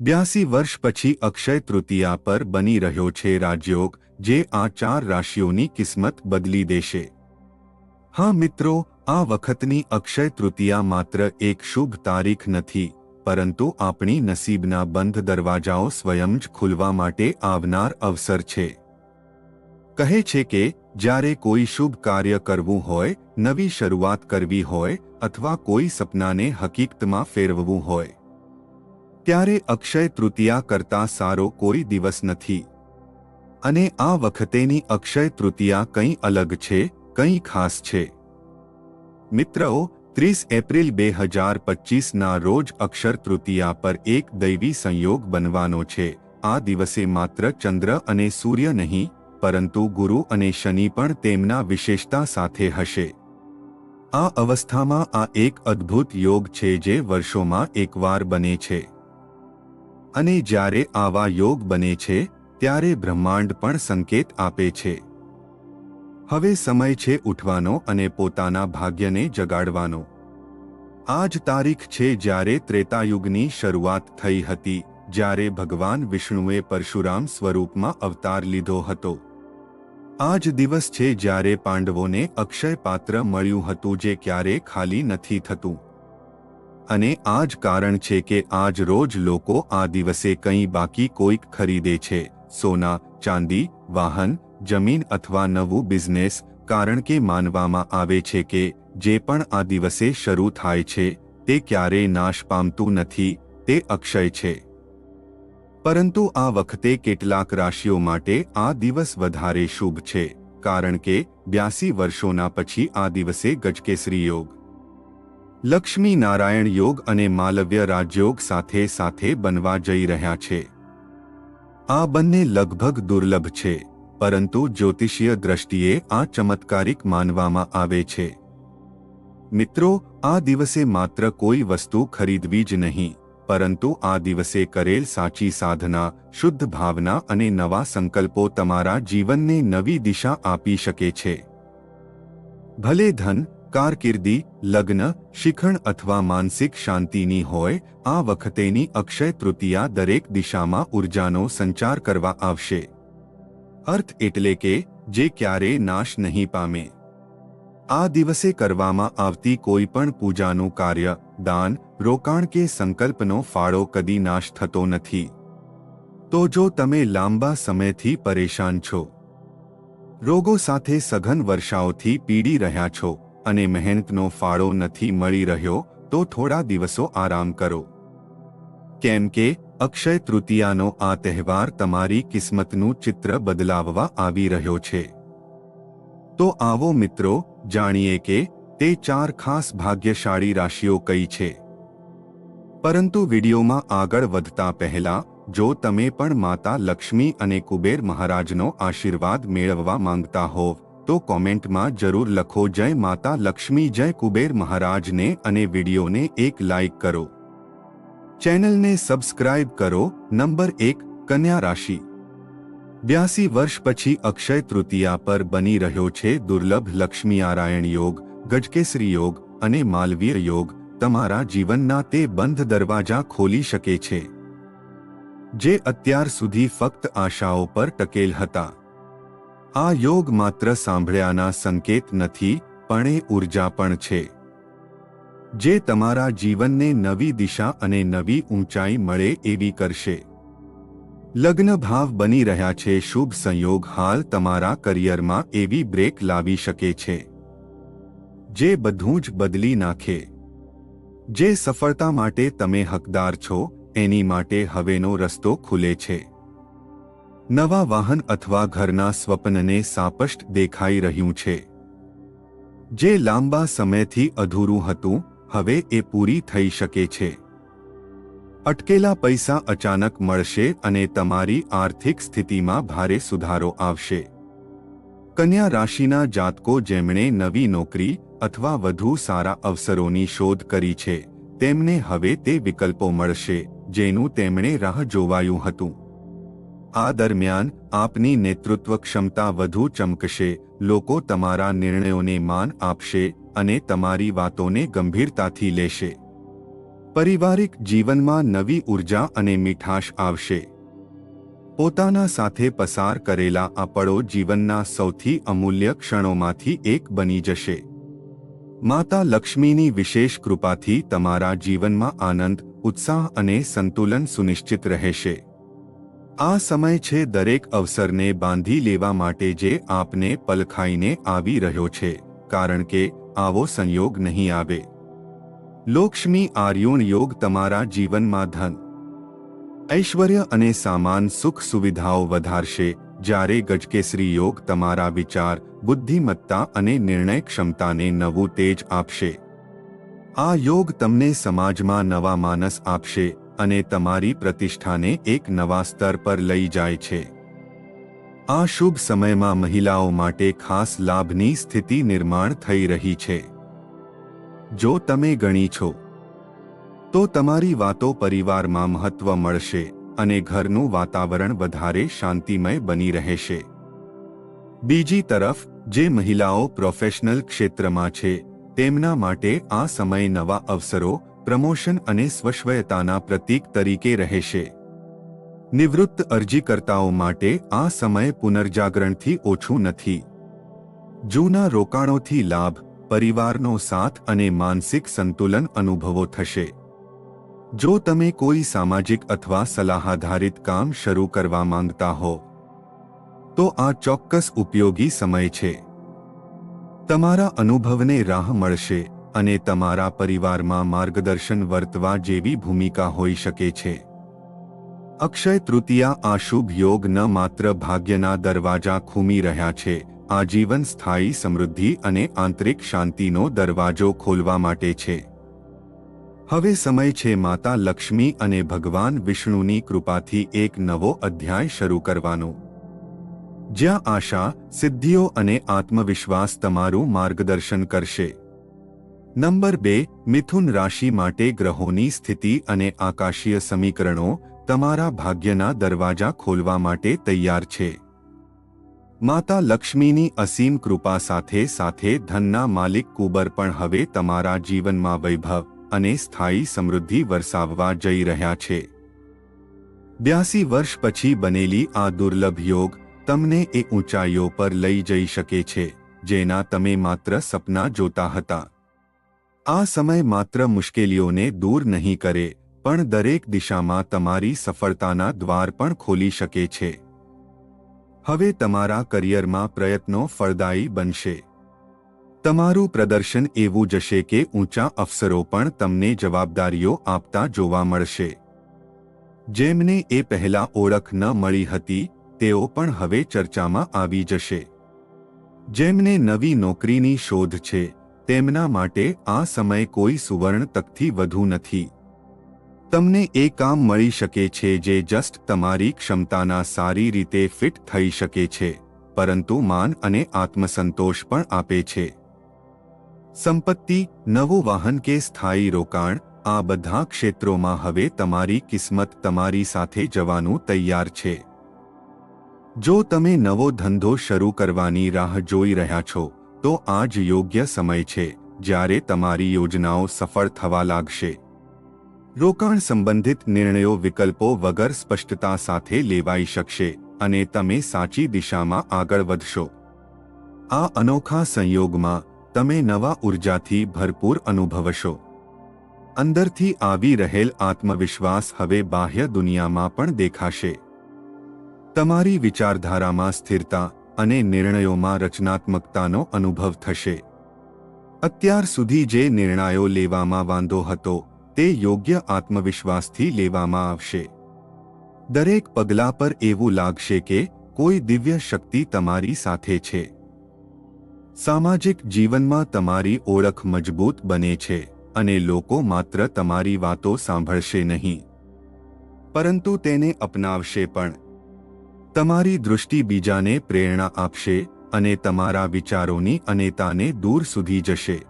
બ્યાસી વર્ષ પછી અક્ષય તૃતીયા પર બની રહ્યો છે રાજયોગ, જે આ ચાર રાશિઓની કિસ્મત બદલી દેશે. હા મિત્રો, આ વખતની અક્ષય તૃતીયા માત્ર એક શુભ તારીખ નથી, પરંતુ આપણી નસીબના બંધ દરવાજાઓ સ્વયં જ ખુલવા માટે આવનાર અવસર છે. કહે છે કે, જ્યારે કોઈ શુભ કાર્ય કરવું હોય, નવી શરૂઆત કરવી હોય, અથવા કોઈ સપનાને હકીકતમાં ફેરવવું હોય ત્યારે અક્ષય તૃતીયા કરતા સારો કોઈ દિવસ નથી. અને આ વખતેની અક્ષય તૃતીયા કંઈ અલગ છે, કંઈ ખાસ છે. મિત્રો ત્રીસ એપ્રિલ બે હજાર પચીસના રોજ અક્ષર તૃતીયા પર એક દૈવી સંયોગ બનવાનો છે. આ દિવસે માત્ર ચંદ્ર અને સૂર્ય નહીં, પરંતુ ગુરુ અને શનિ પણ તેમના વિશેષતા સાથે હશે. આ અવસ્થામાં આ એક અદ્ભુત યોગ છે જે વર્ષોમાં એકવાર બને છે. અને જ્યારે આવા યોગ બને છે, ત્યારે બ્રહ્માંડ પણ સંકેત આપે છે. હવે સમય છે ઉઠવાનો અને પોતાના ભાગ્યને જગાડવાનો. આજ તારીખ છે જ્યારે ત્રેતાયુગની શરૂઆત થઈ હતી, જ્યારે ભગવાન વિષ્ણુએ પરશુરામ સ્વરૂપમાં અવતાર લીધો હતો. આજ દિવસ છે જ્યારે પાંડવોને અક્ષય પાત્ર મળ્યું હતું જે ક્યારે ખાલી નથી થતું. અને આ જ કારણ છે કે આજ રોજ લોકો આ દિવસે કંઈ બાકી કોઈક ખરીદે છે. સોના, ચાંદી, વાહન, જમીન અથવા નવું બિઝનેસ કારણ કે માનવામાં આવે છે કે જે પણ આ દિવસે શરૂ થાય છે, તે ક્યારેય નાશ પામતું નથી, તે અક્ષય છે. પરંતુ આ વખતે કેટલાક રાશિઓ માટે આ દિવસ વધારે શુભ છે, કારણ કે બ્યાસી વર્ષોના પછી આ દિવસે ગજકેસરી યોગ લક્ષ્મી નારાયણ યોગ અને માલવ્ય રાજયોગ સાથે સાથે બનવા જઈ રહ્યા છે. આ બંને લગભગ દુર્લભ છે, પરંતુ જ્યોતિષીય દ્રષ્ટિએ આ ચમત્કારિક માનવામાં આવે છે. મિત્રો, આ દિવસે માત્ર કોઈ વસ્તુ ખરીદવી જ નહીં, પરંતુ આ દિવસે કરેલ સાચી સાધના, શુદ્ધ ભાવના અને નવા સંકલ્પો તમારા જીવનને નવી દિશા આપી શકે છે. ભલે ધન કારકિર્દી, લગ્ન, શિખણ અથવા માનસિક શાંતિની હોય, આ વખતેની અક્ષય તૃતીયા દરેક દિશામાં ઉર્જાનો સંચાર કરવા આવશે. અર્થ એટલે કે, જે ક્યારે નાશ નહીં પામે. આ દિવસે કરવામાં આવતી કોઈ પણ પૂજાનું કાર્ય, દાન, રોકાણ કે સંકલ્પનો ફાળો કદી નાશ થતો નથી. તો જો તમે લાંબા સમયથી પરેશાન છો, રોગો સાથે સઘન વર્ષાઓથી પીડી રહ્યા છો અને મહેનતનો ફાળો નથી મળી રહ્યો, તો થોડા દિવસો આરામ કરો. કેમ કે, અક્ષય તૃતીયાનો આ તહેવાર તમારી કિસ્મતનું ચિત્ર બદલાવવા આવી રહ્યો છે. તો આવો મિત્રો, જાણીએ કે, તે ચાર ખાસ ભાગ્યશાળી રાશિઓ કઈ છે. પરંતુ વિડીયોમાં આગળ વધતા પહેલા, જો તમે પણ માતા લક્ષ્મી અને કુબેર મહારાજનો આશીર્વાદ મેળવવા માંગતા હોવ તો કોમેન્ટમાં જરૂર લખો જય માતા લક્ષ્મી, જય કુબેર મહારાજને અને વિડીયોને એક લાઇક કરો. ચેનલને સબસ્ક્રાઇબ કરો. નંબર એક, કન્યા રાશિ. બ્યાસી વર્ષ પછી અક્ષય તૃતીયા પર બની રહ્યો છે. દુર્લભ લક્ષ્મીનારાયણ યોગ, ગજકેસરી યોગ અને માલવીય યોગ તમારા જીવનના તે બંધ દરવાજા ખોલી શકે છે. જે અત્યાર સુધી ફક્ત આશાઓ પર ટકેલ હતા. આ યોગ માત્ર સાંભળ્યાના સંકેત નથી, પણ એ ઊર્જા પણ છે. જે તમારા જીવનને નવી દિશા અને નવી ઊંચાઈ મળે એવી કરશે. લગ્ન ભાવ બની રહ્યા છે, શુભ સંયોગ હાલ તમારા કરિયરમાં એવી બ્રેક લાવી શકે છે. જે બધું જ બદલી નાખે. જે સફળતા માટે તમે હકદાર છો, એની માટે હવેનો રસ્તો ખુલે છે. નવા વાહન અથવા ઘરના સ્વપ્નને સાપષ્ટ દેખાઈ રહ્યું છે. જે લાંબા સમયથી અધૂરું હતું, હવે એ પૂરી થઈ શકે છે. અટકેલા પૈસા અચાનક મળશે અને તમારી આર્થિક સ્થિતિમાં ભારે સુધારો આવશે. કન્યા રાશિના જાતકો જેમણે નવી નોકરી અથવા વધુ સારા અવસરોની શોધ કરી છે, તેમને હવે તે વિકલ્પો મળશે, જેનું તેમણે રાહ જોવાયું હતું. આ દરમિયાન આપની નેતૃત્વ ક્ષમતા વધુ ચમકશે, લોકો તમારા નિર્ણયોને માન આપશે અને તમારી વાતોને ગંભીરતાથી લેશે. પારિવારિક જીવનમાં નવી ઊર્જા અને મીઠાશ આવશે. પોતાના સાથે પસાર કરેલા આ પળો જીવનના સૌથી અમૂલ્ય ક્ષણોમાંથી એક બની જશે. માતા લક્ષ્મીની વિશેષ કૃપાથી તમારા જીવનમાં આનંદ, ઉત્સાહ અને સંતુલન સુનિશ્ચિત રહેશે. આ સમય છે દરેક અવસરને બાંધી લેવા માટે જે આપને પલખાઈને આવી રહ્યો છે, કારણ કે આવો સંયોગ નહીં આવે. લોક્ષ્મી આર્યુણ યોગ તમારા જીવનમાં ધન. ઐશ્વર્ય અને સામાન સુખ સુવિધાઓ વધારશે, જ્યારે ગજકેસરી યોગ તમારા વિચાર, બુદ્ધિમત્તા અને નિર્ણય ક્ષમતાને નવું તેજ આપશે. આ યોગ તમને સમાજમાં નવા માનસ આપશે અને તમારી પ્રતિષ્ઠાને એક નવા સ્તર પર લઈ જાય છે. આ શુભ સમયમાં મહિલાઓ માટે ખાસ લાભની સ્થિતિ નિર્માણ થઈ રહી છે. જો તમે ગણી છો, તો તમારી વાતો પરિવારમાં મહત્વ મળશે અને ઘરનું વાતાવરણ વધારે શાંતિમય બની રહેશે. બીજી તરફ, જે મહિલાઓ પ્રોફેશનલ ક્ષેત્રમાં છે, તેમના માટે આ સમય નવા અવસરો પ્રમોશન અને સ્વશ્વયતાના પ્રતીક તરીકે રહેશે. નિવૃત્ત અરજીકર્તાઓ માટે આ સમય પુનર્જાગરણથી ઓછું નથી. જૂના રોકાણોથી લાભ, પરિવારનો સાથ અને માનસિક સંતુલન અનુભવો થશે. જો તમે કોઈ સામાજિક અથવા સલાહાધારિત કામ શરૂ કરવા માંગતા હો, તો આ ચોક્કસ ઉપયોગી સમય છે. તમારા અનુભવને રાહ મળશે. અને તમારા પરિવારમાં માર્ગદર્શન વર્તવા જેવી ભૂમિકા હોઈ શકે છે. અક્ષય તૃતીયા આ યોગ ન માત્ર ભાગ્યના દરવાજા ખૂમી રહ્યા છે આજીવન સ્થાયી સમૃદ્ધિ અને આંતરિક શાંતિનો દરવાજો ખોલવા માટે છે. હવે સમય છે માતા લક્ષ્મી અને ભગવાન વિષ્ણુની કૃપાથી એક નવો અધ્યાય શરૂ કરવાનો. જ્યાં આશા, સિદ્ધિઓ અને આત્મવિશ્વાસ તમારું માર્ગદર્શન કરશે. નંબર બે, મિથુન રાશિ માટે ગ્રહોની સ્થિતિ અને આકાશીય સમીકરણો તમારા ભાગ્યના દરવાજા ખોલવા માટે તૈયાર છે. માતા લક્ષ્મીની અસીમ કૃપા સાથે સાથે ધનના માલિક કુબર પણ હવે તમારા જીવનમાં વૈભવ અને સ્થાયી સમૃદ્ધિ વરસાવવા જઈ રહ્યા છે. બ્યાસી વર્ષ પછી બનેલી આ દુર્લભ યોગ તમને એ ઊંચાઈઓ પર લઈ જઈ શકે છે, જેના તમે માત્ર સપના જોતા હતા. આ સમય માત્ર મુશ્કેલીઓને દૂર નહીં કરે, પણ દરેક દિશામાં તમારી સફળતાના દ્વાર પણ ખોલી શકે છે. હવે તમારા કરિયરમાં પ્રયત્નો ફળદાયી બનશે. તમારું પ્રદર્શન એવું જશે કે ઊંચા અફસરો પણ તમને જવાબદારીઓ આપતા જોવા મળશે. જેમને એ પહેલા ઓળખ ન મળી હતી, તેઓ પણ હવે ચર્ચામાં આવી જશે. જેમને નવી નોકરીની શોધ છે તેમના માટે આ સમય કોઈ સુવર્ણ તકથી વધુ નથી. તમને એ કામ મળી શકે છે જે જસ્ટ તમારી ક્ષમતાના સારી રીતે ફિટ થઈ શકે છે, પરંતુ માન અને આત્મસંતોષ પણ આપે છે. સંપત્તિ, નવું વાહન કે સ્થાયી રોકાણ, આ બધા ક્ષેત્રોમાં હવે તમારી કિસ્મત તમારી સાથે જવાનું તૈયાર છે. જો તમે નવો ધંધો શરૂ કરવાની રાહ જોઈ રહ્યા છો તો આ જ યોગ્ય સમય છે, જ્યારે તમારી યોજનાઓ સફળ થવા લાગશે. રોકાણ સંબંધિત નિર્ણયો વિકલ્પો વગર સ્પષ્ટતા સાથે લેવાઈ શકશે, અને તમે સાચી દિશામાં આગળ વધશો. આ અનોખા સંયોગમાં, તમે નવા ઉર્જાથી ભરપૂર અનુભવશો. અંદરથી આવી રહેલ આત્મવિશ્વાસ હવે બાહ્ય દુનિયામાં પણ દેખાશે. તમારી વિચારધારામાં સ્થિરતા અને નિર્ણયોમાં રચનાત્મકતાનો અનુભવ થશે. અત્યાર સુધી જે નિર્ણયો લેવામાં વાંધો હતો, તે યોગ્ય આત્મવિશ્વાસથી લેવામાં આવશે. દરેક પગલા પર એવું લાગશે કે કોઈ દિવ્ય શક્તિ તમારી સાથે છે. સામાજિક જીવનમાં તમારી ઓળખ મજબૂત બને છે અને લોકો માત્ર તમારી વાતો સાંભળશે નહીં. પરંતુ તેને અપનાવશે પણ. તમારી દૃષ્ટિ બીજાને પ્રેરણા આપશે અને તમારા વિચારોની અનેતાને દૂર સુધી જશે.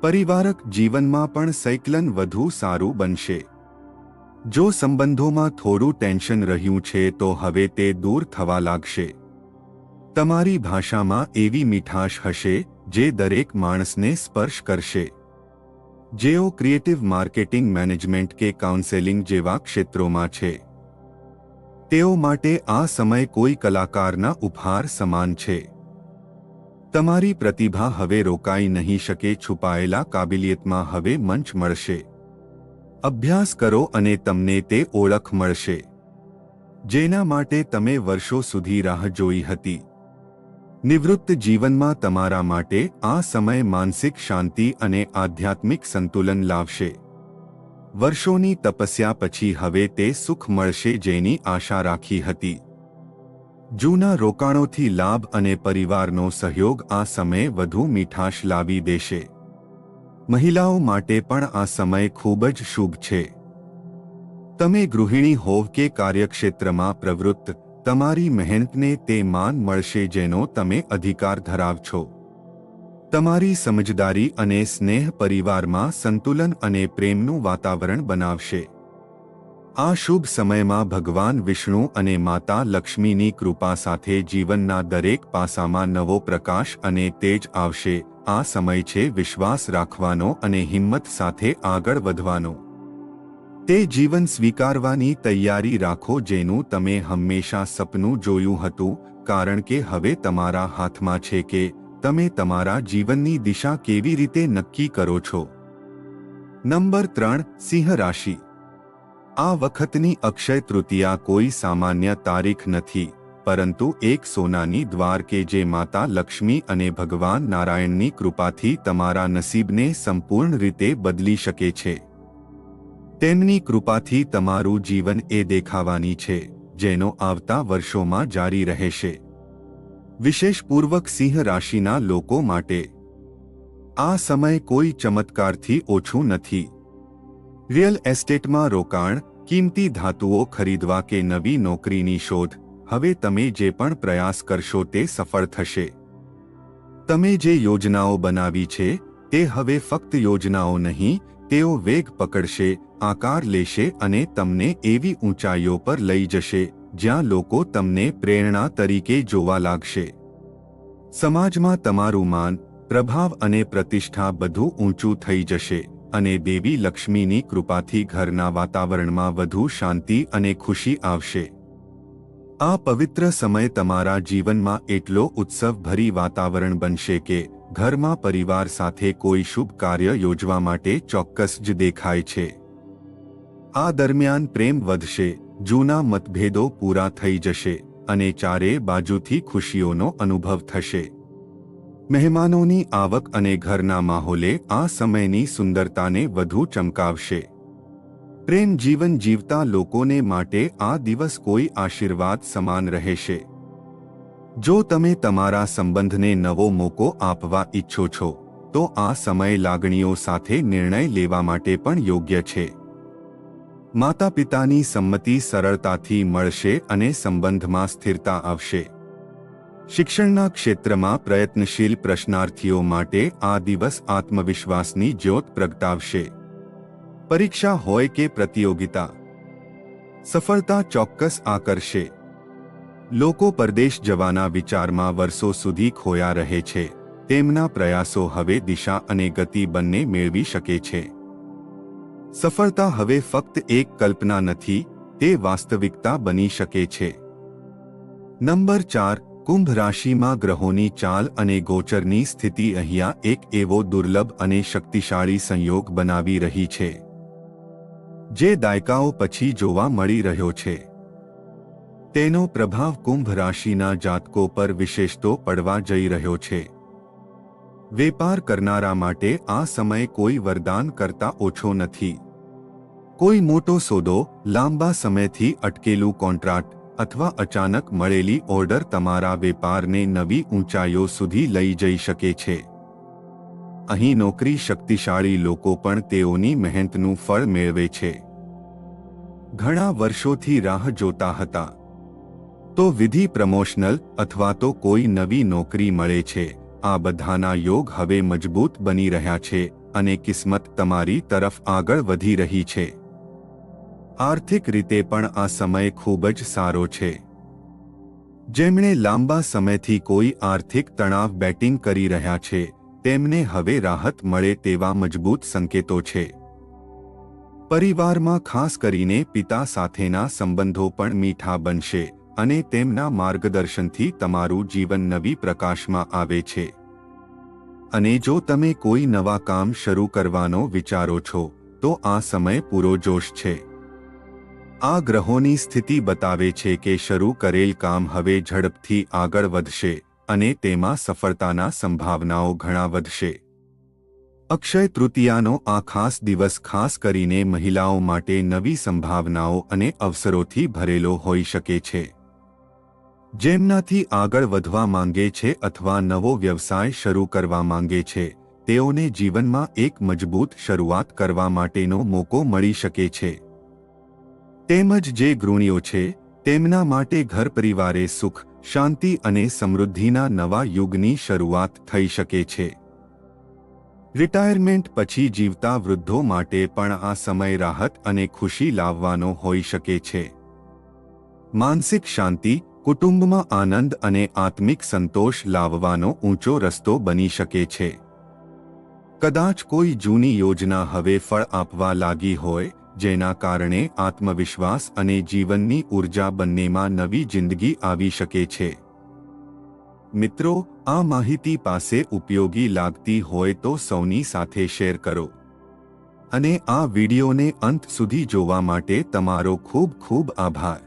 પરિવારક જીવનમાં પણ સૈકલન વધુ સારું બનશે. જો સંબંધોમાં થોડું ટેન્શન રહ્યું છે તો હવે તે દૂર થવા લાગશે. તમારી ભાષામાં એવી મીઠાશ હશે જે દરેક માણસને સ્પર્શ કરશે. જેઓ ક્રિએટિવ માર્કેટિંગ મેનેજમેન્ટ કે કાઉન્સેલિંગ જેવા ક્ષેત્રોમાં છે. તેઓ માટે આ સમય કોઈ કલાકારના ઉપહાર સમાન છે. તમારી પ્રતિભા હવે રોકાઈ નહીં શકે, છુપાયેલા કાબિલિયતમાં હવે મંચ મળશે. અભ્યાસ કરો અને તમને તે ઓળખ મળશે. જેના માટે તમે વર્ષો સુધી રાહ જોઈ હતી. નિવૃત્ત જીવનમાં તમારા માટે આ સમય માનસિક શાંતિ અને આધ્યાત્મિક સંતુલન લાવશે. વર્ષોની તપસ્યા પછી હવે તે સુખ મળશે જેની આશા રાખી હતી. જૂના રોકાણોથી લાભ અને પરિવારનો સહયોગ આ સમયે વધુ મીઠાશ લાવી દેશે. મહિલાઓ માટે પણ આ સમય ખૂબ જ શુભ છે. તમે ગૃહિણી હોવ કે કાર્યક્ષેત્રમાં પ્રવૃત્ત, તમારી મહેનતને તે માન મળશે જેનો તમે અધિકાર ધરાવ છો. તમારી સમજદારી અને સ્નેહ પરિવારમાં સંતુલન અને પ્રેમનું વાતાવરણ બનાવશે. આ શુભ સમયમાં ભગવાન વિષ્ણુ અને માતા લક્ષ્મીની કૃપા સાથે જીવનના દરેક પાસામાં નવો પ્રકાશ અને તેજ આવશે. આ સમય છે વિશ્વાસ રાખવાનો અને હિંમત સાથે આગળ વધવાનો. તે જીવન સ્વીકારવાની તૈયારી રાખો જેનું તમે હંમેશા સપનું જોયું હતું, કારણ કે હવે તમારા હાથમાં છે કે તમે તમારા જીવનની દિશા કેવી રીતે નક્કી કરો છો? નંબર ત્રણ, સિંહ રાશિ. આ વખતની અક્ષય તૃતીયા કોઈ સામાન્ય તારીખ નથી, પરંતુ એક સોનાની દ્વાર કે જે માતા લક્ષ્મી અને ભગવાન નારાયણની કૃપાથી તમારા નસીબને સંપૂર્ણ રીતે બદલી શકે છે. તેમની કૃપાથી તમારું જીવન એ દેખાવાની છે, જેનો આવતા વર્ષોમાં જારી રહેશે. વિશેષપૂર્વક સિંહ રાશિના લોકો માટે. આ સમય કોઈ ચમત્કારથી ઓછું નથી. રિયલ એસ્ટેટમાં રોકાણ, કિંમતી ધાતુઓ ખરીદવા કે નવી નોકરીની શોધ, હવે તમે જે પણ પ્રયાસ કરશો તે સફળ થશે. તમે જે યોજનાઓ બનાવી છે, તે હવે ફક્ત યોજનાઓ નહીં, તેઓ વેગ પકડશે, આકાર લેશે અને તમને એવી ઊંચાઈઓ પર લઈ જશે. જ્યાં લોકો તમને પ્રેરણા તરીકે જોવા લાગશે. સમાજમાં તમારું માન, પ્રભાવ અને પ્રતિષ્ઠા બધું ઊંચું થઈ જશે અને દેવી લક્ષ્મીની કૃપાથી ઘરના વાતાવરણમાં વધુ શાંતિ અને ખુશી આવશે. આ પવિત્ર સમય તમારા જીવનમાં એટલો ઉત્સવભરી વાતાવરણ બનશે કે ઘરમાં પરિવાર સાથે કોઈ શુભ કાર્ય યોજવા માટે ચોક્કસ જ દેખાય છે. આ દરમિયાન પ્રેમ વધશે જૂના મતભેદો પૂરા થઈ જશે અને ચારે બાજુથી ખુશીઓનો અનુભવ થશે. મહેમાનોની આવક અને ઘરના માહોલે આ સમયની સુંદરતાને વધુ ચમકાવશે. પ્રેમ જીવન જીવતા લોકોને માટે આ દિવસ કોઈ આશીર્વાદ સમાન રહેશે. જો તમે તમારા સંબંધને નવો મોકો આપવા ઈચ્છો છો, તો આ સમય લાગણીઓ સાથે નિર્ણય લેવા માટે પણ યોગ્ય છે. માતા પિતાની સંમતિ સરળતાથી મળશે અને સંબંધમાં સ્થિરતા આવશે. શિક્ષણના ક્ષેત્રમાં પ્રયત્નશીલ પ્રશ્નાર્થીઓ માટે આ દિવસ આત્મવિશ્વાસની જ્યોત પ્રગટાવશે. પરીક્ષા હોય કે પ્રતિયોગિતા. સફળતા ચોક્કસ આકર્ષે. લોકો પરદેશ જવાના વિચારમાં વર્ષો સુધી ખોયા રહે છે. તેમના પ્રયાસો હવે દિશા અને ગતિ બંને મેળવી શકે છે. સફળતા હવે ફક્ત એક કલ્પના નથી, તે વાસ્તવિકતા બની શકે છે. નંબર ચાર, કુંભ રાશિમાં ગ્રહોની ચાલ અને ગોચરની સ્થિતિ અહીંયા એક એવો દુર્લભ અને શક્તિશાળી સંયોગ બનાવી રહી છે. જે દાયકાઓ પછી જોવા મળી રહ્યો છે. તેનો પ્રભાવ કુંભ રાશિના જાતકો પર વિશેષતો પડવા જઈ રહ્યો છે. વેપાર કરનારા માટે આ સમય કોઈ વરદાન કરતા ઓછો નથી. કોઈ મોટો સોદો લાંબા સમયથી અટકેલું કોન્ટ્રાક્ટ અથવા અચાનક મળેલી ઓર્ડર તમારા વેપારને નવી ઊંચાઈઓ સુધી લઈ જઈ શકે છે. અહીં નોકરી શક્તિશાળી લોકો પણ તેઓની મહેનતનું ફળ મેળવે છે. ઘણા વર્ષોથી રાહ જોતા હતા. તો વિધિ પ્રમોશનલ અથવા તો કોઈ નવી નોકરી મળે છે. આ બધાના યોગ હવે મજબૂત બની રહ્યા છે અને કિસ્મત તમારી તરફ આગળ વધી રહી છે. આર્થિક રીતે પણ આ સમય ખૂબ જ સારો છે. જેમણે લાંબા સમયથી કોઈ આર્થિક તણાવ બેટિંગ કરી રહ્યા છે, તેમને હવે રાહત મળે તેવા મજબૂત સંકેતો છે. પરિવારમાં ખાસ કરીને પિતા સાથેના સંબંધો પણ મીઠા બનશે અને તેમના માર્ગદર્શનથી તમારું જીવન નવી પ્રકાશમાં આવે છે. અને જો તમે કોઈ નવા કામ શરૂ કરવાનો વિચારો છો, તો આ સમય પૂરો જોશ છે. આ ગ્રહોની સ્થિતિ બતાવે છે કે શરૂ કરેલ કામ હવે ઝડપથી આગળ વધશે અને તેમાં સફળતાના સંભાવનાઓ ઘણા વધશે. અક્ષય તૃતીયાનો આ ખાસ દિવસ ખાસ કરીને મહિલાઓ માટે નવી સંભાવનાઓ અને અવસરોથી ભરેલો હોઈ શકે છે. જેમનાથી આગળ વધવા માંગે છે અથવા નવો વ્યવસાય શરૂ કરવા માંગે છે, તેઓને જીવનમાં એક મજબૂત શરૂઆત કરવા માટેનો મોકો મળી શકે છે. તેમજ જે ગૃહિણીઓ છે, તેમના માટે ઘર પરિવારે સુખ, શાંતિ અને સમૃદ્ધિના નવા યુગની શરૂઆત થઈ શકે છે. રિટાયરમેન્ટ પછી જીવતા વૃદ્ધો માટે પણ આ સમય રાહત અને ખુશી લાવવાનો હોઈ શકે છે. માનસિક શાંતિ, કુટુંબમાં આનંદ અને આત્મિક સંતોષ લાવવાનો ઊંચો રસ્તો બની શકે છે. કદાચ કોઈ જૂની યોજના હવે ફળ આપવા લાગી હોય જેના કારણે આત્મવિશ્વાસ અને જીવનની ઊર્જા બંનેમાં નવી જિંદગી આવી શકે છે. મિત્રો, આ માહિતી પાસે ઉપયોગી લાગતી હોય તો સૌની સાથે શેર કરો. અને આ વિડિયોને અંત સુધી જોવા માટે તમારો ખૂબ ખૂબ આભાર.